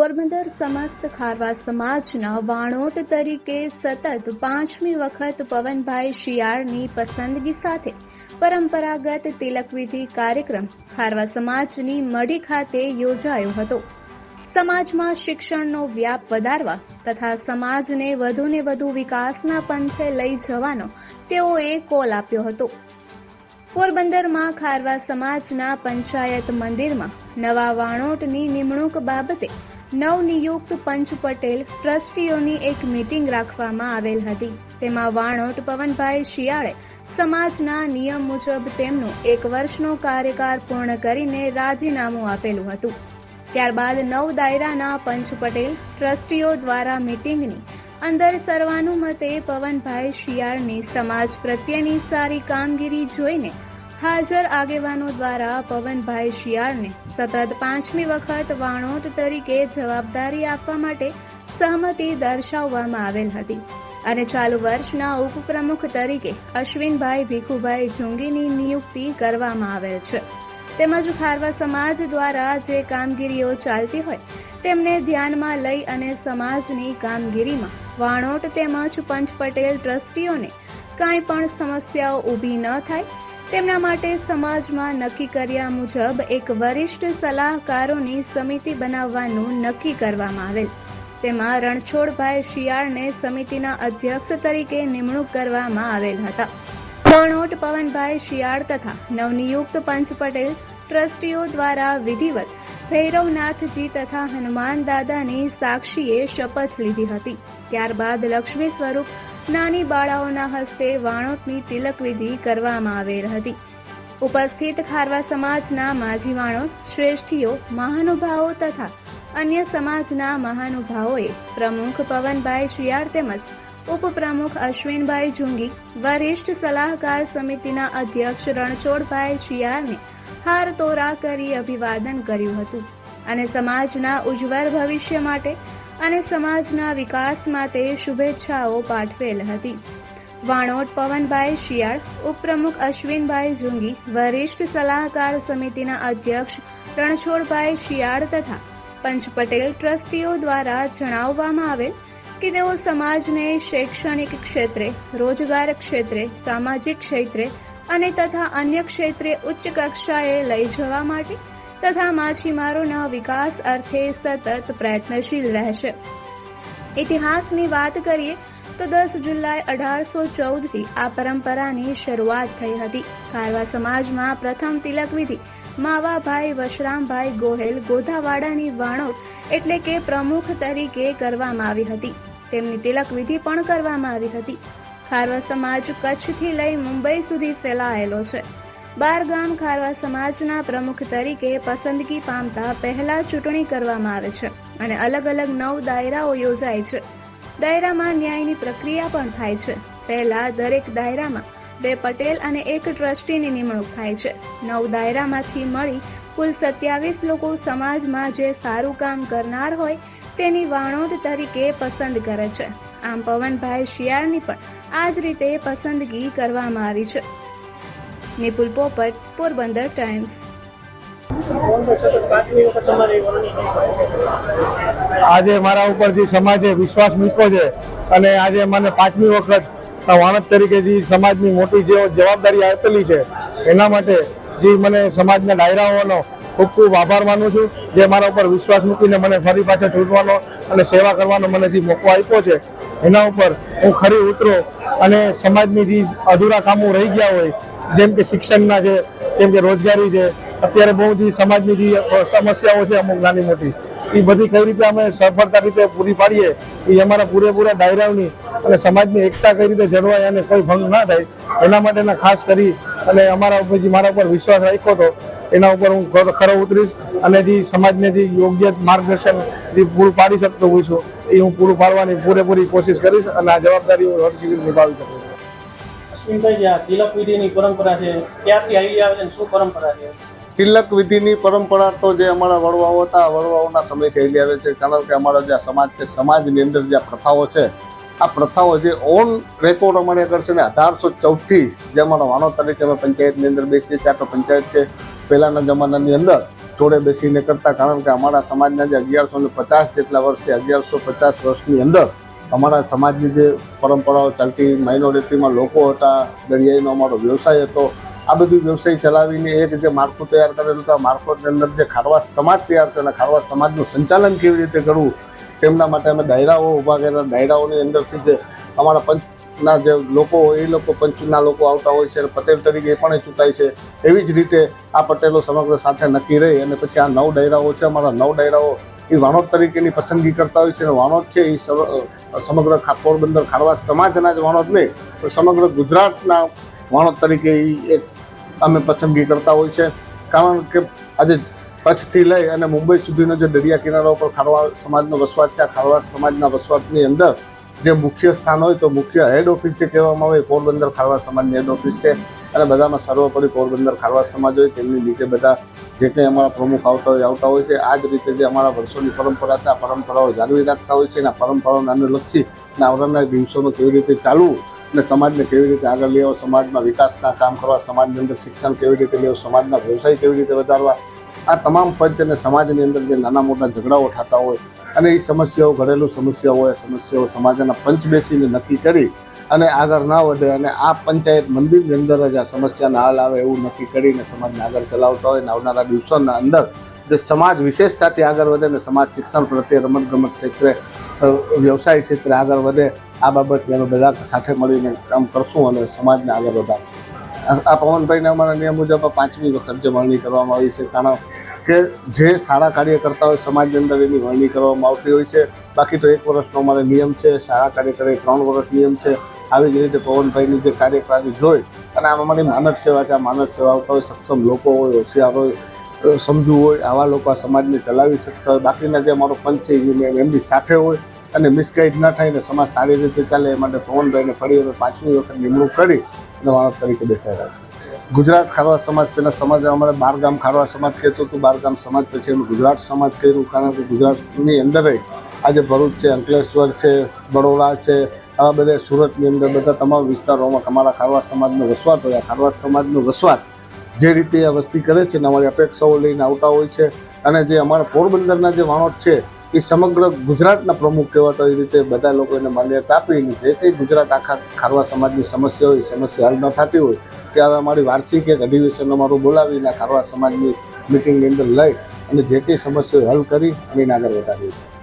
પોરબંદર સમસ્ત ખારવા સમાજના વાણોટ તરીકે સતત પાંચમી વખત પવનભાઈ શિયાળની પસંદગી સાથે પરંપરાગત તિલકવિધિ કાર્યક્રમ ખારવા સમાજની મઢી ખાતે યોજાયો હતો. સમાજમાં શિક્ષણનો વ્યાપ વધારવા તથા સમાજને વધુને વધુ વિકાસના પંથે લઈ જવાનો તેઓએ કોલ આપ્યો હતો. પોરબંદરમાં ખારવા સમાજના પંચાયત મંદિરમાં નવા વાણોટની નિમણૂક બાબતે નવનિયુક્ત પંચ પટેલ ટ્રસ્ટીઓની એક મીટિંગ રાખવામાં આવેલ હતી. તેમાં વાણોટ પવનભાઈ શિયાળે સમાજના નિયમ મુજબ તેમનું એક વર્ષનો કાર્યકાળ પૂર્ણ કરીને રાજીનામું આપેલું હતું. ત્યારબાદ નવ દાયરાના પંચ પટેલ ટ્રસ્ટીઓ દ્વારા મીટિંગની અંદર સર્વાનુમતે પવનભાઈ શિયાળની સમાજ પ્રત્યેની સારી કામગીરી જોઈને હાજર આગેવાનો દ્વારા પવનભાઈ શિયાળને સતત પાંચમી વખત વાણોટ તરીકે જવાબદારી આપવા માટે સહમતિ દર્શાવવામાં આવેલ હતી અને ચાલુ વર્ષના ઉપપ્રમુખ તરીકે અશ્વિનભાઈ ભીખુભાઈ જોંગીની નિયુક્તિ કરવામાં આવેલ છે. તેમજ ખારવા સમાજ દ્વારા જે કામગીરીઓ ચાલતી હોય તેમને ધ્યાનમાં લઈ અને સમાજની કામગીરીમાં વાણોટ તેમજ પંચ પટેલ ટ્રસ્ટીઓને કાંઈ પણ સમસ્યાઓ ઊભી ન થાય તેમના માટે સમાજમાં નક્કી કર્યા મુજબ એક વરિષ્ઠ સલાહકારોની સમિતિ બનાવવાનું નક્કી કરવામાં આવેલ. તેમાં રણછોડભાઈ શિયાળને સમિતિના અધ્યક્ષ તરીકે નિમણૂક કરવામાં આવેલ હતા. રણોટ પવનભાઈ શિયાળ તથા નવનિયુક્ત પંચ પટેલ ટ્રસ્ટીઓ દ્વારા વિધિવત ભૈરવનાથજી તથા હનુમાન દાદાની સાક્ષીએ શપથ લીધી હતી. ત્યારબાદ લક્ષ્મી સ્વરૂપ નાની બાળાઓના હસ્તે વાણોટની તિલક વિધિ કરવામાં આવેલ હતી. ઉપસ્થિત ખારવા સમાજના માજી વાણોટ, શ્રેષ્ઠીઓ, મહાનુભાવો તથા અન્ય સમાજના મહાનુભાવોએ પ્રમુખ પવનભાઈ શિયાળ તેમજ ઉપપ્રમુખ અશ્વિનભાઈ જુંગી વરિષ્ઠ સલાહકાર સમિતિના અધ્યક્ષ રણછોડભાઈ શિયાળને હાર તોરા કરી અભિવાદન કર્યું હતું અને સમાજના ઉજ્જવળ ભવિષ્ય માટે અને સમાજના વિકાસ માટે શુભેચ્છાઓ પાઠવેલ હતી. વાણોટ પવનભાઈ શિયાળ, ઉપપ્રમુખ અશ્વિનભાઈ જુંગી વરિષ્ઠ સલાહકાર સમિતિના અધ્યક્ષ રણછોડભાઈ શિયાળ તથા પંચ પટેલ ટ્રસ્ટીઓ દ્વારા જણાવવામાં આવેલ કે તેઓ સમાજને શૈક્ષણિક ક્ષેત્રે, રોજગાર ક્ષેત્રે, સામાજિક ક્ષેત્રે અને તથા અન્ય ક્ષેત્રે ઉચ્ચ કક્ષાએ લઈ જવા માટે તથા માછીમારોના વિકાસ અર્થે સતત પ્રયત્નશીલ રહેશે. ઇતિહાસની વાત કરીએ તો દસ જુલાઈ અઢારસો ચૌદથી આ પરંપરાની શરૂઆત થઈ હતી. કારવા સમાજમાં પ્રથમ તિલક વિધિ, માવાભાઈ વશરામભાઈ ગોહેલ ગોધાવાડાની વાણોટ એટલે કે પ્રમુખ તરીકે કરવામાં આવી હતી. તેમની તિલક વિધિ પણ કરવામાં આવી હતી. ખારવા સમાજ કચ્છથી લઈ મુંબઈ સુધી ફેલાયેલો છે. બાર ગામ ખારવા સમાજના પ્રમુખ તરીકે પસંદગી પામતા પહેલા ચૂંટણી કરવામાં આવે છે અને અલગ અલગ નવ દાયરાઓ યોજાય છે. દાયરામાં ન્યાયની પ્રક્રિયા પણ થાય છે. પહેલા દરેક દાયરામાં બે પટેલ અને એક ટ્રસ્ટીની નિમણૂક થાય છે. નવ દાયરામાંથી મળી કુલ સત્યાવીસ લોકો સમાજમાં જે સારું કામ કરનાર હોય તેની વાણોદ તરીકે પસંદ કરે છે. આમ પવનભાઈ શિયાળની પણ આ જ રીતે પસંદગી કરવામાં આવી છે. નિપુલ પોપટ પોરબંદર ટાઈમ્સ આજે મારા ઉપર જે સમાજે વિશ્વાસ મૂક્યો છે અને આજે મને પાંચમી વખત વાણદ તરીકે જે સમાજની મોટી જે જવાબદારી આપેલી છે, એના માટે જે મને સમાજના ડાયરાઓનો ખૂબ ખૂબ આભાર માનું છું, જે મારા ઉપર વિશ્વાસ મૂકીને મને ફરી પાછા ચૂંટવાનો અને સેવા કરવાનો મને જે મોકો આપ્યો છે, એના ઉપર હું ખરી ઉતરો અને સમાજની જે અધૂરા કામો રહી ગયા હોય જેમ કે શિક્ષણના છે જેમ કે રોજગારી છે અત્યારે બહુ જે સમાજની જે સમસ્યાઓ છે અમુક નાની મોટી એ બધી કઈ રીતે અમે સફળતા રીતે પૂરી પાડીએ એ અમારા પૂરેપૂરા ડાયરાઓની અને સમાજની એકતા કઈ રીતે જળવાય અને કોઈ ભંગ ના થાય, એના માટેના ખાસ કરી અને અમારા ઉપર જે મારા ઉપર વિશ્વાસ રાખ્યો હતો, એના ઉપર હું ખરો- ઉતરીશ અને જે સમાજને જે યોગ્ય માર્ગદર્શન જે પૂરું પાડી શકતો હોઈશું, એ હું પૂરું પાડવાની પૂરેપૂરી કોશિશ કરીશ અને આ જવાબદારી હું હરકીરી નિભાવી શકું તિલક વિધિની પરંપરા આવી આવે શું પરંપરા છે? તિલક વિધિની પરંપરા તો જે અમારા વડવાઓ હતા વડવાઓના સમયથી ચાલી આવે છે, કારણ કે અમારો જે સમાજ છે, સમાજની અંદર જે પ્રથાઓ છે, આ પ્રથાઓ જે ઓન રેકોર્ડ અમારે આગળ છે ને, અઢારસો ચૌદથી જે અમારો વાણો તરીકે અમે પંચાયતની અંદર બેસીએ ત્યાં તો પંચાયત છે, પહેલાંના જમાનાની અંદર જોડે બેસીને કરતા, કારણ કે અમારા સમાજના જે અગિયારસો ને પચાસ જેટલા વર્ષથી અગિયારસો પચાસ વર્ષની અંદર અમારા સમાજની જે પરંપરાઓ ચાલતી માઇનોરિટીમાં લોકો હતા, દરિયાઈનો અમારો વ્યવસાય હતો, આ બધું વ્યવસાય ચલાવીને એક જે માળખું તૈયાર કરેલું હતું, આ માળખુંની અંદર જે ખારવા સમાજ તૈયાર છે અને ખારવા સમાજનું સંચાલન કેવી રીતે કરવું, તેમના માટે અમે ડાયરાઓ ઊભા કરેલા ડાયરાઓની અંદરથી જે અમારા પંચના જે લોકો હોય, એ લોકો પંચના લોકો આવતા હોય છે અને પટેલ તરીકે એ પણ ચૂંટાય છે. એવી જ રીતે આ પટેલો સમગ્ર સાથે નક્કી રહી અને પછી આ નવ ડાયરાઓ છે, અમારા નવ ડાયરાઓ એ વાણોદ તરીકેની પસંદગી કરતા હોય છે અને વાણોદ છે એ સમગ્ર પોરબંદર ખારવા સમાજના જ વાણોદ નહીં, પણ સમગ્ર ગુજરાતના વાણોદ તરીકે એ એક અમે પસંદગી કરતા હોય છે. કારણ કે આજે કચ્છથી લઈ અને મુંબઈ સુધીનો જે દરિયા કિનારા ઉપર ખારવા સમાજનો વસવાટ છે, આ ખારવા સમાજના વસવાટની અંદર જે મુખ્ય સ્થાન હોય તો મુખ્ય હેડ ઓફિસ જે કહેવામાં આવે પોરબંદર ખારવા સમાજની હેડ ઓફિસ છે. અને બધામાં સર્વોપરી પોરબંદર ખારવા સમાજ હોય, તેમની નીચે બધા જે કંઈ અમારા પ્રમુખ આવતા હોય આવતા હોય છે, આ જ રીતે જે અમારા વર્ષોની પરંપરા છે, આ પરંપરાઓ જાળવી રાખતા હોય છે અને આ પરંપરાઓને અનુલક્ષી અને આવનારા દિવસોમાં કેવી રીતે ચાલવું અને સમાજને કેવી રીતે આગળ લેવો, સમાજમાં વિકાસના કામ કરવા, સમાજની અંદર શિક્ષણ કેવી રીતે લેવું, સમાજના વ્યવસાય કેવી રીતે વધારવા, આ તમામ પંચ અને સમાજની અંદર જે નાના મોટા ઝઘડાઓ થતા હોય અને એ સમસ્યાઓ, ઘરેલું સમસ્યાઓ હોય સમસ્યાઓ સમાજના પંચ બેસીને નક્કી કરી અને આગળ ના વધે અને આ પંચાયત મંદિરની અંદર જ આ સમસ્યાના હાલ આવે એવું નક્કી કરીને સમાજને આગળ ચલાવતા હોય અને આવનારા દિવસોના અંદર જે સમાજ વિશેષતાથી આગળ વધે અને સમાજ શિક્ષણ પ્રત્યે રમતગમત ક્ષેત્રે વ્યવસાય ક્ષેત્રે આગળ વધે, આ બાબતે અમે બધા સાથે મળીને કામ કરશું અને સમાજને આગળ વધારશું. આ- પવનભાઈને અમારા નિયમ મુજબ પાંચમી વખત જે વરણી કરવામાં આવી છે, કારણ કે જે સારા કાર્યકર્તા હોય સમાજની અંદર એની વરણી કરવામાં આવતી હોય છે. બાકી તો એક વર્ષનો અમારે નિયમ છે સારા કાર્ય ત્રણ વર્ષ નિયમ છે. આવી જ રીતે પવનભાઈની જે કાર્યક્રમ જોઈ અને આમાં અમારી માનવ સેવા છે. આ માનવ સેવા ઉપર સક્ષમ લોકો હોય, હોશિયાર હોય સમજવું હોય, આવા લોકો આ સમાજને ચલાવી શકતા હોય. બાકીના જે અમારો પંચ છે એ એમની સાથે હોય અને મિસગાઈડ ન થાય ને સમાજ સારી રીતે ચાલે એ માટે પવનભાઈને ફરી વખત પાંચમી વખત નિમણૂક કરી અને માણસ તરીકે બેસાડ્યા છે. ગુજરાત ખારવા સમાજ પહેલાં સમાજ, અમારે બારગામ ખારવા સમાજ કહેતું હતું. બારગામ સમાજ પછી અમે ગુજરાત સમાજ કર્યું કારણ કે ગુજરાતની અંદર આજે ભરૂચ છે, અંકલેશ્વર છે બરોડા છે આવા બધા સુરતની અંદર બધા તમામ વિસ્તારોમાં તમારા ખારવા સમાજનો વસવાટ હોય, આ ખારવા સમાજનો વસવાટ જે રીતે આ વસ્તી કરે છે ને અમારી અપેક્ષાઓ લઈને આવતા હોય છે અને જે અમારા પોરબંદરના જે વાણોટ છે એ સમગ્ર ગુજરાતના પ્રમુખ કહેવાતા એ રીતે બધા લોકો એને માન્યતા આપીને જે કંઈ ગુજરાત આખા ખારવા સમાજની સમસ્યા હોય સમસ્યા હલ ન થતી હોય, ત્યારે અમારી વાર્ષિક એક અધિવેશન અમારું બોલાવીને ખારવા સમાજની મિટિંગની અંદર લઈ અને જે કંઈ સમસ્યાઓ હલ કરી અને આગળ વધારીએ છીએ.